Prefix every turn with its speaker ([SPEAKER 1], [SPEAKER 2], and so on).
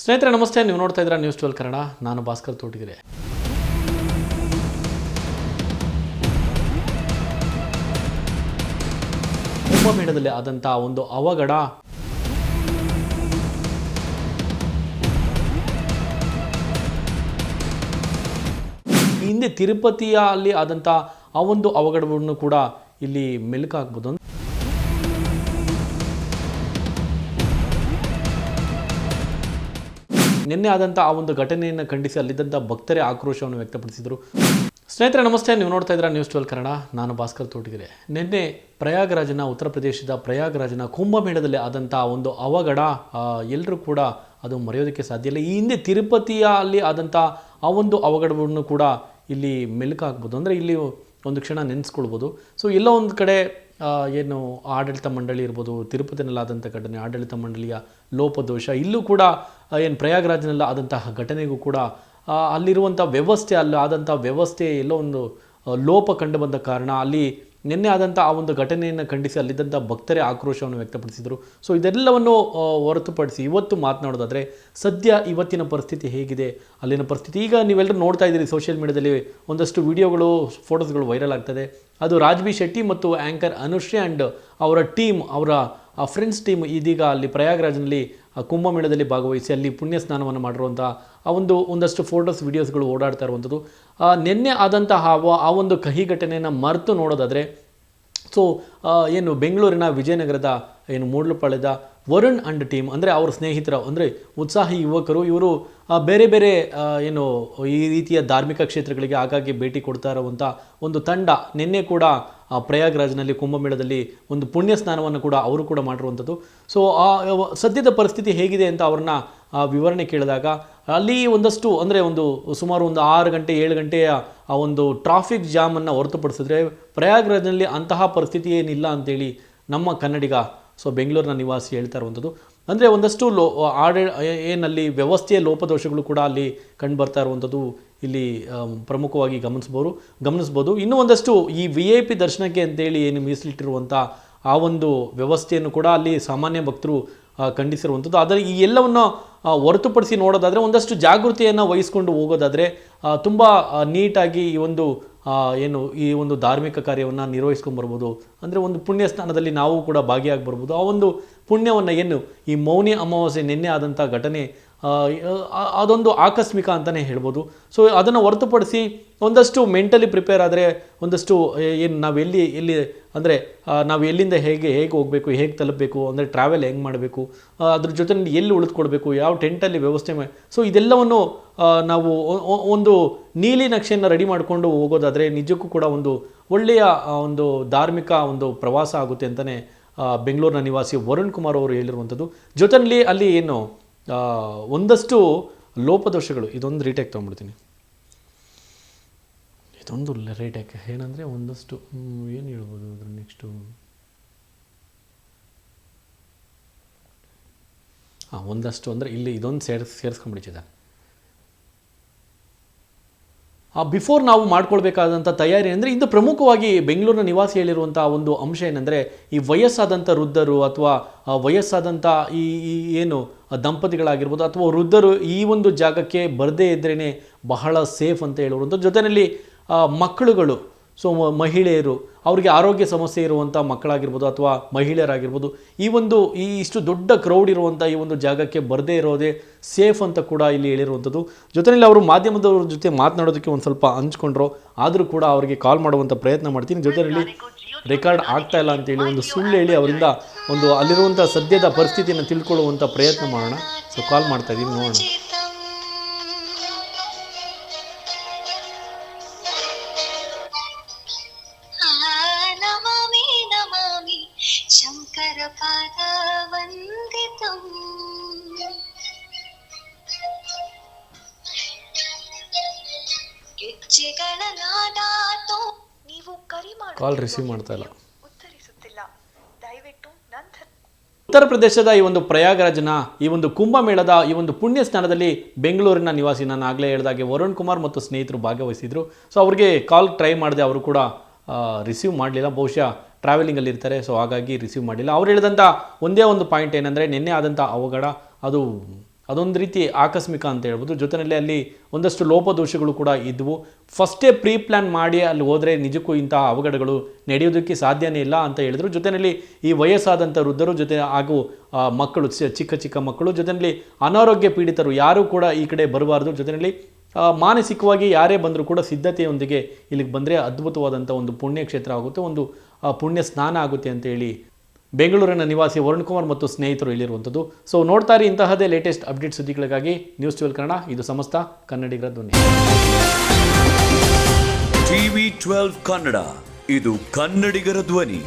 [SPEAKER 1] ಸ್ನೇಹಿತರೆ, ನಮಸ್ತೆ. ನೀವು ನೋಡ್ತಾ ಇದ್ದೀರಾ ನ್ಯೂಸ್ ಟ್ವೆಲ್ ಕನ್ನಡ. ನಾನು ಭಾಸ್ಕರ್ ತೋಟಗಿರಿ. ಕುಂಭಮೇಳದಲ್ಲಿ ಆದಂಥ ಒಂದು ಅವಘಡ. ಹಿಂದೆ ತಿರುಪತಿಯ ಅಲ್ಲಿ ಆದಂಥ ಆ ಒಂದು ಅವಘಡವನ್ನು ಕೂಡ ಇಲ್ಲಿ ಮೆಲುಕಾಗ್ಬೋದು ನಿನ್ನೆ ಆದಂಥ ಆ ಒಂದು ಘಟನೆಯನ್ನು ಖಂಡಿಸಿ ಅಲ್ಲಿದ್ದಂಥ ಭಕ್ತರೇ ಆಕ್ರೋಶವನ್ನು ವ್ಯಕ್ತಪಡಿಸಿದರು. ಸ್ನೇಹಿತರೆ, ನಮಸ್ತೆ. ನೀವು ನೋಡ್ತಾ ಇದ್ದೀರಾ ನ್ಯೂಸ್ ಟ್ವೆಲ್ ಕನ್ನಡ. ನಾನು ಭಾಸ್ಕರ್ ತೋಟಗೆರೆ. ನಿನ್ನೆ ಪ್ರಯಾಗರಾಜನ, ಉತ್ತರ ಪ್ರದೇಶದ ಪ್ರಯಾಗರಾಜನ ಕುಂಭಮೇಳದಲ್ಲಿ ಆದಂಥ ಒಂದು ಅವಘಡ ಎಲ್ಲರೂ ಕೂಡ ಅದು ಮರೆಯೋದಕ್ಕೆ ಸಾಧ್ಯ ಇಲ್ಲ. ಈ ಹಿಂದೆ ತಿರುಪತಿಯ ಅಲ್ಲಿ ಆದಂಥ ಆ ಒಂದು ಅವಘಡವನ್ನು ಕೂಡ ಇಲ್ಲಿ ಮೆಲುಕಾಗ್ಬೋದು ಅಂದರೆ ಇಲ್ಲಿ ಒಂದು ಕ್ಷಣ ನೆನೆಸ್ಕೊಳ್ಬೋದು. ಸೊ ಎಲ್ಲೋ ಒಂದು ಕಡೆ ಏನು ಆಡಳಿತ ಮಂಡಳಿ ಇರ್ಬೋದು, ತಿರುಪತಿನಲ್ಲಾದಂಥ ಘಟನೆ, ಆಡಳಿತ ಮಂಡಳಿಯ ಲೋಪದೋಷ, ಇಲ್ಲೂ ಕೂಡ ಏನು ಪ್ರಯಾಗ್ರಾಜ್ನಲ್ಲಿ ಆದಂತಹ ಘಟನೆಗೂ ಕೂಡ ಅಲ್ಲಿರುವಂಥ ವ್ಯವಸ್ಥೆ, ಅಲ್ಲಿ ಆದಂಥ ವ್ಯವಸ್ಥೆ, ಎಲ್ಲೋ ಒಂದು ಲೋಪ ಕಂಡು ಬಂದ ಕಾರಣ ಅಲ್ಲಿ ನಿನ್ನೆ ಆದಂಥ ಆ ಒಂದು ಘಟನೆಯನ್ನು ಖಂಡಿಸಿ ಅಲ್ಲಿದ್ದಂಥ ಭಕ್ತರೇ ಆಕ್ರೋಶವನ್ನು ವ್ಯಕ್ತಪಡಿಸಿದರು. ಸೊ ಇದೆಲ್ಲವನ್ನು ಹೊರತುಪಡಿಸಿ ಇವತ್ತು ಮಾತನಾಡೋದಾದರೆ, ಸದ್ಯ ಇವತ್ತಿನ ಪರಿಸ್ಥಿತಿ ಹೇಗಿದೆ? ಅಲ್ಲಿನ ಪರಿಸ್ಥಿತಿ, ಈಗ ನೀವೆಲ್ಲರೂ ನೋಡ್ತಾ ಇದ್ದೀರಿ ಸೋಷಿಯಲ್ ಮೀಡಿಯಾದಲ್ಲಿ ಒಂದಷ್ಟು ವಿಡಿಯೋಗಳು ಫೋಟೋಸ್ಗಳು ವೈರಲ್ ಆಗ್ತದೆ. ಅದು ರಾಜ್ಬಿ ಶೆಟ್ಟಿ ಮತ್ತು ಆ್ಯಂಕರ್ ಅನುಶ್ರೀ ಆ್ಯಂಡ್ ಅವರ ಟೀಮ್ ಅವರ ಫ್ರೆಂಡ್ಸ್ ಟೀಮ್ ಇದೀಗ ಅಲ್ಲಿ ಪ್ರಯಾಗ್ರಾಜ್ನಲ್ಲಿ ಕುಂಭಮೇಳದಲ್ಲಿ ಭಾಗವಹಿಸಿ ಅಲ್ಲಿ ಪುಣ್ಯ ಸ್ನಾನವನ್ನು ಮಾಡಿರುವಂಥ ಆ ಒಂದು ಒಂದಷ್ಟು ಫೋಟೋಸ್ ವಿಡಿಯೋಸ್ಗಳು ಓಡಾಡ್ತಾ ಇರುವಂಥದ್ದು. ನಿನ್ನೆ ಆದಂತಹ ಆ- ಒಂದು ಕಹಿ ಘಟನೆಯನ್ನು ಮರೆತು ನೋಡೋದಾದರೆ ಸೊ ಏನು ಬೆಂಗಳೂರಿನ ವಿಜಯನಗರದ ಏನು ಮೂಡ್ಲಪಾಳ್ಯದ ವರುಣ್ ಅಂಡ್ ಟೀಮ್ ಅಂದರೆ ಅವ್ರ ಸ್ನೇಹಿತರ, ಅಂದರೆ ಉತ್ಸಾಹಿ ಯುವಕರು, ಇವರು ಬೇರೆ ಬೇರೆ ಏನು, ಈ ರೀತಿಯ ಧಾರ್ಮಿಕ ಕ್ಷೇತ್ರಗಳಿಗೆ ಆಗಾಗ್ಗೆ ಭೇಟಿ ಕೊಡ್ತಾ ಇರುವಂಥ ಒಂದು ತಂಡ ನಿನ್ನೆ ಕೂಡ ಪ್ರಯಾಗ್ರಾಜ್ನಲ್ಲಿ ಕುಂಭಮೇಳದಲ್ಲಿ ಒಂದು ಪುಣ್ಯ ಸ್ನಾನವನ್ನು ಕೂಡ ಅವರು ಕೂಡ ಮಾಡಿರುವಂಥದ್ದು ಸೊ ಆ, ಸದ್ಯದ ಪರಿಸ್ಥಿತಿ ಹೇಗಿದೆ ಅಂತ ಅವ್ರನ್ನ ವಿವರಣೆ ಕೇಳಿದಾಗ, ಅಲ್ಲಿ ಒಂದಷ್ಟು, ಅಂದರೆ ಒಂದು ಸುಮಾರು ಒಂದು ಆರು ಗಂಟೆ, ಏಳು ಗಂಟೆಯ, ಆ, ಒಂದು ಟ್ರಾಫಿಕ್ ಜಾಮನ್ನು ಹೊರತುಪಡಿಸಿದ್ರೆ ಪ್ರಯಾಗ್ರಾಜ್ನಲ್ಲಿ ಅಂತಹ ಪರಿಸ್ಥಿತಿ ಏನಿಲ್ಲ ಅಂತೇಳಿ ನಮ್ಮ ಕನ್ನಡಿಗ, ಸೊ ಬೆಂಗಳೂರಿನ ನಿವಾಸಿ ಹೇಳ್ತಾ ಇರುವಂಥದ್ದು ಅಂದರೆ ಒಂದಷ್ಟು ಲೋ ಆಡಳ ಏನಲ್ಲಿ ವ್ಯವಸ್ಥೆಯ ಲೋಪದೋಷಗಳು ಕೂಡ ಅಲ್ಲಿ ಕಂಡು ಬರ್ತಾ ಇರುವಂಥದ್ದು ಇಲ್ಲಿ ಪ್ರಮುಖವಾಗಿ ಗಮನಿಸ್ಬೋದು ಗಮನಿಸ್ಬೋದು. ಇನ್ನೂ ಒಂದಷ್ಟು ಈ ವಿ ಐ ಪಿ ದರ್ಶನಕ್ಕೆ ಅಂತೇಳಿ ಏನು ಮೀಸಲಿಟ್ಟಿರುವಂಥ ಆ ಒಂದು ವ್ಯವಸ್ಥೆಯನ್ನು ಕೂಡ ಅಲ್ಲಿ ಸಾಮಾನ್ಯ ಭಕ್ತರು ಖಂಡಿಸಿರುವಂಥದ್ದು. ಆದರೆ ಈ ಎಲ್ಲವನ್ನು ಹೊರತುಪಡಿಸಿ ನೋಡೋದಾದರೆ ಒಂದಷ್ಟು ಜಾಗೃತಿಯನ್ನು ವಹಿಸ್ಕೊಂಡು ಹೋಗೋದಾದರೆ ತುಂಬ ನೀಟಾಗಿ ಈ ಒಂದು ಏನು, ಈ ಒಂದು ಧಾರ್ಮಿಕ ಕಾರ್ಯವನ್ನು ನಿರ್ವಹಿಸ್ಕೊಂಡು ಬರ್ಬೋದು. ಅಂದರೆ ಒಂದು ಪುಣ್ಯ ಸ್ನಾನದಲ್ಲಿ ನಾವು ಕೂಡ ಭಾಗಿಯಾಗಿ ಬರ್ಬೋದು. ಆ ಒಂದು ಪುಣ್ಯವನ್ನು ಏನು, ಈ ಮೌನಿ ಅಮಾವಾಸ್ಯೆ ನಿನ್ನೆ ಆದಂಥ ಘಟನೆ ಅದೊಂದು ಆಕಸ್ಮಿಕ ಅಂತಲೇ ಹೇಳ್ಬೋದು. ಸೊ ಅದನ್ನು ಹೊರತುಪಡಿಸಿ ಒಂದಷ್ಟು ಮೆಂಟಲಿ ಪ್ರಿಪೇರ್ ಆದರೆ ಒಂದಷ್ಟು ಏನು ನಾವು ಎಲ್ಲಿ ಎಲ್ಲಿ ಅಂದರೆ ನಾವು ಎಲ್ಲಿಂದ ಹೇಗೆ ಹೇಗೆ ಹೋಗಬೇಕು, ಹೇಗೆ ತಲುಪಬೇಕು, ಅಂದರೆ ಟ್ರಾವೆಲ್ ಹೆಂಗೆ ಮಾಡಬೇಕು ಅದ್ರ ಜೊತೆ ಎಲ್ಲಿ ಉಳಿದುಕೊಡ್ಬೇಕು ಯಾವ ಟೆಂಟಲ್ಲಿ ವ್ಯವಸ್ಥೆ ಸೊ ಇದೆಲ್ಲವನ್ನು ನಾವು ಒಂದು ನೀಲಿ ನಕ್ಷೆಯನ್ನು ರೆಡಿ ಮಾಡಿಕೊಂಡು ಹೋಗೋದಾದರೆ ನಿಜಕ್ಕೂ ಕೂಡ ಒಂದು ಒಳ್ಳೆಯ ಒಂದು ಧಾರ್ಮಿಕ ಒಂದು ಪ್ರವಾಸ ಆಗುತ್ತೆ ಅಂತಲೇ ಬೆಂಗಳೂರಿನ ನಿವಾಸಿ ವರುಣ್ ಕುಮಾರ್ ಅವರು ಹೇಳಿರುವಂಥದ್ದು. ಜೊತೆಯಲ್ಲಿ ಅಲ್ಲಿ ಏನು ಒಂದಷ್ಟು ಲೋಪದೋಷಗಳು. ಇದೊಂದು ರೀಟೇಕ್ ತೊಗೊಂಡ್ಬಿಡ್ತೀನಿ. ಇದೊಂದು ರೀಟೇಕ್ ಏನಂದರೆ ಒಂದಷ್ಟು ಏನು ಹೇಳ್ಬೋದು ಅದ್ರ ನೆಕ್ಸ್ಟು ಹಾಂ ಒಂದಷ್ಟು ಅಂದರೆ ಇಲ್ಲಿ ಇದೊಂದು ಸೇರ್ಸ್ ಸೇರಿಸ್ಕೊಂಡ್ಬಿಟ್ಟಿದ್ದಾರೆ ಆ ಬಿಫೋರ್ ನಾವು ಮಾಡ್ಕೊಳ್ಬೇಕಾದಂಥ ತಯಾರಿ ಅಂದರೆ ಇಂದು ಪ್ರಮುಖವಾಗಿ ಬೆಂಗಳೂರಿನ ನಿವಾಸಿ ಹೇಳಿರುವಂಥ ಒಂದು ಅಂಶ ಏನಂದರೆ ಈ ವಯಸ್ಸಾದಂಥ ವೃದ್ಧರು ಅಥವಾ ವಯಸ್ಸಾದಂಥ ಈ, ಏನು ದಂಪತಿಗಳಾಗಿರ್ಬೋದು ಅಥವಾ ವೃದ್ಧರು ಈ ಒಂದು ಜಾಗಕ್ಕೆ ಬರದೇ ಇದ್ರೇ ಬಹಳ ಸೇಫ್ ಅಂತ ಹೇಳುವಂಥ ಜೊತೆಯಲ್ಲಿ ಮಕ್ಕಳುಗಳು, ಸೊ ಮಹಿಳೆಯರು, ಅವರಿಗೆ ಆರೋಗ್ಯ ಸಮಸ್ಯೆ ಇರುವಂಥ ಮಕ್ಕಳಾಗಿರ್ಬೋದು ಅಥವಾ ಮಹಿಳೆಯರಾಗಿರ್ಬೋದು, ಈ ಒಂದು, ಈ ಇಷ್ಟು ದೊಡ್ಡ ಕ್ರೌಡ್ ಇರುವಂಥ ಈ ಒಂದು ಜಾಗಕ್ಕೆ ಬರದೇ ಇರೋದೇ ಸೇಫ್ ಅಂತ ಕೂಡ ಇಲ್ಲಿ ಹೇಳಿರುವಂಥದ್ದು. ಜೊತೆಯಲ್ಲಿ ಅವರು ಮಾಧ್ಯಮದವ್ರ ಜೊತೆ ಮಾತನಾಡೋದಕ್ಕೆ ಒಂದು ಸ್ವಲ್ಪ ಹಂಚ್ಕೊಂಡ್ರು. ಆದರೂ ಕೂಡ ಅವರಿಗೆ ಕಾಲ್ ಮಾಡುವಂಥ ಪ್ರಯತ್ನ ಮಾಡ್ತೀನಿ. ಜೊತೆಯಲ್ಲಿ ರೆಕಾರ್ಡ್ ಆಗ್ತಾ ಇಲ್ಲ ಅಂತೇಳಿ ಒಂದು ಸುಳ್ಳು ಹೇಳಿ ಅವರಿಂದ ಒಂದು ಅಲ್ಲಿರುವಂಥ ಸದ್ಯದ ಪರಿಸ್ಥಿತಿಯನ್ನು ತಿಳ್ಕೊಳ್ಳುವಂಥ ಪ್ರಯತ್ನ ಮಾಡೋಣ. ಸೊ ಕಾಲ್ ಮಾಡ್ತಾ ಇದ್ದೀವಿ ನೋಡೋಣ.
[SPEAKER 2] ಹೆಜ್ಜೆಗಳ ನಾಡಾತೋ ನೀವು ಕರಿ
[SPEAKER 1] ಕಾಲ್ ರಿಸೀವ್ ಮಾಡ್ತಾ ಇಲ್ಲ.
[SPEAKER 2] ಉತ್ತರಿಸುತ್ತಿಲ್ಲ. ದಯವಿಟ್ಟು ನಂತರ
[SPEAKER 1] ಉತ್ತರ ಪ್ರದೇಶದ ಈ ಒಂದು ಪ್ರಯಾಗರಾಜನ ಈ ಒಂದು ಕುಂಭಮೇಳದ ಈ ಒಂದು ಪುಣ್ಯ ಸ್ನಾನದಲ್ಲಿ ಬೆಂಗಳೂರಿನ ನಿವಾಸಿ ನಾನು ಆಗಲೇ ಹೇಳಿದಾಗೆ ವರುಣ್ ಕುಮಾರ್ ಮತ್ತು ಸ್ನೇಹಿತರು ಭಾಗವಹಿಸಿದ್ರು. ಸೊ ಅವ್ರಿಗೆ ಕಾಲ್ ಟ್ರೈ ಮಾಡಿದೆ ಅವರು ಕೂಡ ರಿಸೀವ್ ಮಾಡಲಿಲ್ಲ. ಬಹುಶಃ ಟ್ರಾವೆಲಿಂಗಲ್ಲಿ ಇರ್ತಾರೆ. ಸೊ ಹಾಗಾಗಿ ರಿಸೀವ್ ಮಾಡಲಿಲ್ಲ. ಅವ್ರು ಹೇಳಿದಂಥ ಒಂದೇ ಒಂದು ಪಾಯಿಂಟ್ ಏನಂದರೆ ನಿನ್ನೆ ಆದಂಥ ಅವಘಡ ಅದು ಅದೊಂದು ರೀತಿ ಆಕಸ್ಮಿಕ ಅಂತ ಹೇಳ್ಬೋದು. ಜೊತೆಯಲ್ಲಿ ಅಲ್ಲಿ ಒಂದಷ್ಟು ಲೋಪದೋಷಗಳು ಕೂಡ ಇದ್ವು. ಫಸ್ಟೇ ಪ್ರೀ ಪ್ಲ್ಯಾನ್ ಮಾಡಿ ಅಲ್ಲಿ ಹೋದರೆ ನಿಜಕ್ಕೂ ಇಂತಹ ಅವಘಡಗಳು ನಡೆಯೋದಕ್ಕೆ ಸಾಧ್ಯನೇ ಇಲ್ಲ ಅಂತ ಹೇಳಿದರು. ಜೊತೆಯಲ್ಲಿ ಈ ವಯಸ್ಸಾದಂಥ ವೃದ್ಧರು ಜೊತೆ ಹಾಗೂ ಮಕ್ಕಳು ಚಿಕ್ಕ ಚಿಕ್ಕ ಮಕ್ಕಳು, ಜೊತೆಯಲ್ಲಿ ಅನಾರೋಗ್ಯ ಪೀಡಿತರು ಯಾರೂ ಕೂಡ ಈ ಕಡೆ ಬರಬಾರ್ದು. ಜೊತೆಯಲ್ಲಿ ಮಾನಸಿಕವಾಗಿ ಯಾರೇ ಬಂದರೂ ಕೂಡ ಸಿದ್ಧತೆಯೊಂದಿಗೆ ಇಲ್ಲಿಗೆ ಬಂದರೆ ಅದ್ಭುತವಾದಂಥ ಒಂದು ಪುಣ್ಯ ಕ್ಷೇತ್ರ ಆಗುತ್ತೆ. ಒಂದು ಪುಣ್ಯ ಸ್ನಾನ ಆಗುತ್ತೆ ಅಂತ ಹೇಳಿ ಬೆಂಗಳೂರಿನ ನಿವಾಸಿ ವರುಣ್ ಕುಮಾರ್ ಮತ್ತು ಸ್ನೇಹಿತರು ಇಲ್ಲಿರುವಂಥದ್ದು. ಸೊ ನೋಡ್ತಾ ಇರಿ ಇಂತಹದೇ ಲೇಟೆಸ್ಟ್ ಅಪ್ಡೇಟ್ ಸುದ್ದಿಗಳಿಗಾಗಿ ನ್ಯೂಸ್ ಟ್ವೆಲ್ ಕನ್ನಡ, ಇದು ಸಮಸ್ತ ಕನ್ನಡಿಗರ ಧ್ವನಿ.
[SPEAKER 3] ಟಿವಿ ಟ್ವೆಲ್ವ್ ಕನ್ನಡ, ಇದು ಕನ್ನಡಿಗರ ಧ್ವನಿ.